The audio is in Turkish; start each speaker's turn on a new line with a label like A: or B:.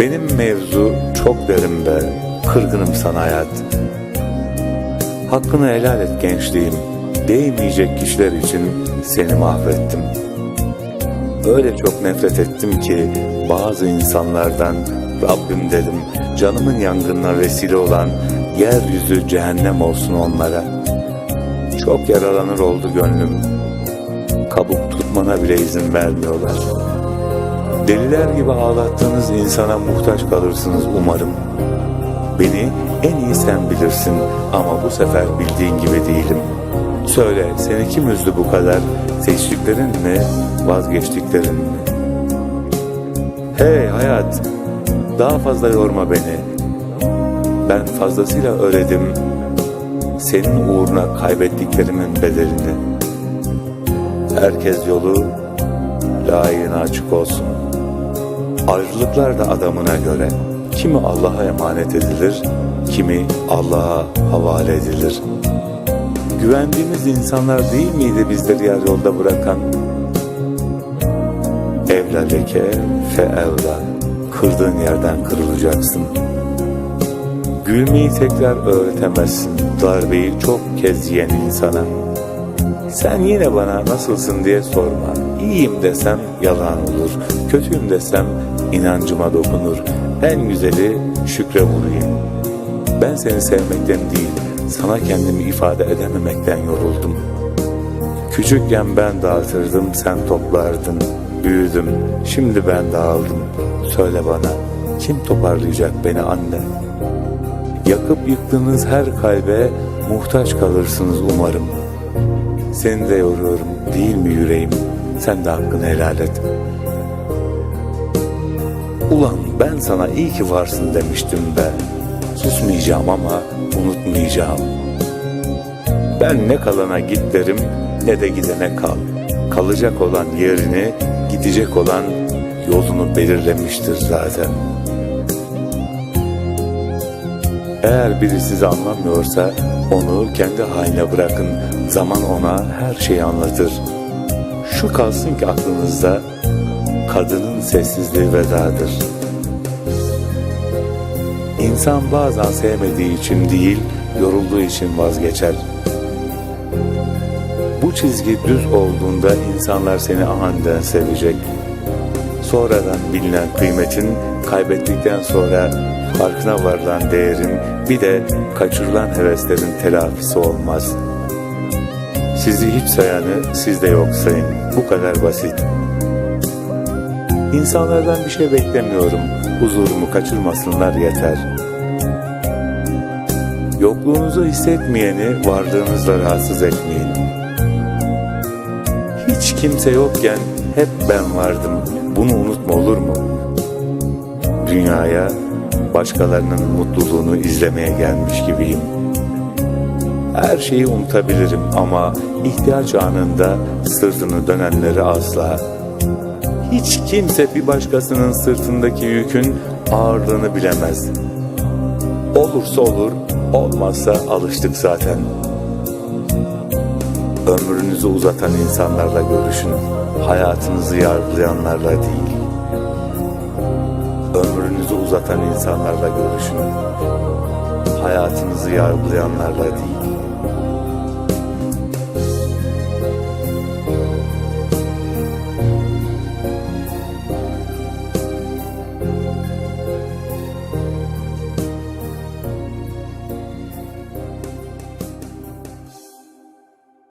A: Benim mevzu çok derin be, kırgınım sana hayat. Hakkını helal et gençliğim, değmeyecek kişiler için seni mahvettim. Öyle çok nefret ettim ki bazı insanlardan Rabbim dedim canımın yangınına vesile olan yeryüzü cehennem olsun onlara. Çok yaralanır oldu gönlüm. Kabuk tutmana bile izin vermiyorlar. Deliler gibi ağlattığınız insana muhtaç kalırsınız umarım. Beni en iyi sen bilirsin ama bu sefer bildiğin gibi değilim. Söyle seni kim üzdü bu kadar? Seçtiklerin mi, vazgeçtiklerin mi? Hey hayat, daha fazla yorma beni. Ben fazlasıyla öğredim senin uğruna kaybettiklerimin bedelini. Herkes yolu layığına açık olsun. Ayrılıklar da adamına göre. Kimi Allah'a emanet edilir, kimi Allah'a havale edilir. Güvendiğimiz insanlar değil miydi bizleri yarı yolda bırakan? Evla leke fe evla. Kırdığın yerden kırılacaksın. Gülmeyi tekrar öğretemezsin. Darbeyi çok kez yiyen insana. Sen yine bana nasılsın diye sorma. İyiyim desem yalan olur. Kötüyüm desem inancıma dokunur. En güzeli şükre vurayım. Ben seni sevmekten değil, sana kendimi ifade edememekten yoruldum. Küçükken ben dağıtırdım, sen toplardın. Büyüdüm, şimdi ben dağıldım. Söyle bana, kim toparlayacak beni anne? Yakıp yıktığınız her kalbe muhtaç kalırsınız umarım. Seni de yoruyorum değil mi yüreğim? Sen de hakkını helal et. Ulan ben sana iyi ki varsın demiştim be. Susmayacağım ama unutmayacağım. Ben ne kalana git derim ne de gidene kal. Kalacak olan yerini, gidecek olan yolunu belirlemiştir zaten. Eğer biri sizi anlamıyorsa onu kendi haline bırakın. Zaman ona her şeyi anlatır. Şu kalsın ki aklınızda kadının sessizliği vedadır. İnsan bazen sevmediği için değil, yorulduğu için vazgeçer. Bu çizgi düz olduğunda insanlar seni aniden sevecek. Sonradan bilinen kıymetin, kaybettikten sonra farkına varılan değerin, bir de kaçırılan heveslerin telafisi olmaz. Sizi hiç sayanı siz de yok sayın. Bu kadar basit. İnsanlardan bir şey beklemiyorum. Huzurumu kaçırmasınlar yeter. Yokluğunuzu hissetmeyeni varlığınızla rahatsız etmeyin. Hiç kimse yokken hep ben vardım. Bunu unutma olur mu? Dünyaya başkalarının mutluluğunu izlemeye gelmiş gibiyim. Her şeyi unutabilirim ama ihtiyaç anında sırtını dönenleri asla. Hiç kimse bir başkasının sırtındaki yükün ağırlığını bilemez. Olursa olur, olmazsa alıştık zaten. Ömrünüzü uzatan insanlarla görüşün. Hayatınızı yargılayanlarla değil. Ömrünüzü uzatan insanlarla görüşün. Hayatınızı yargılayanlarla değil.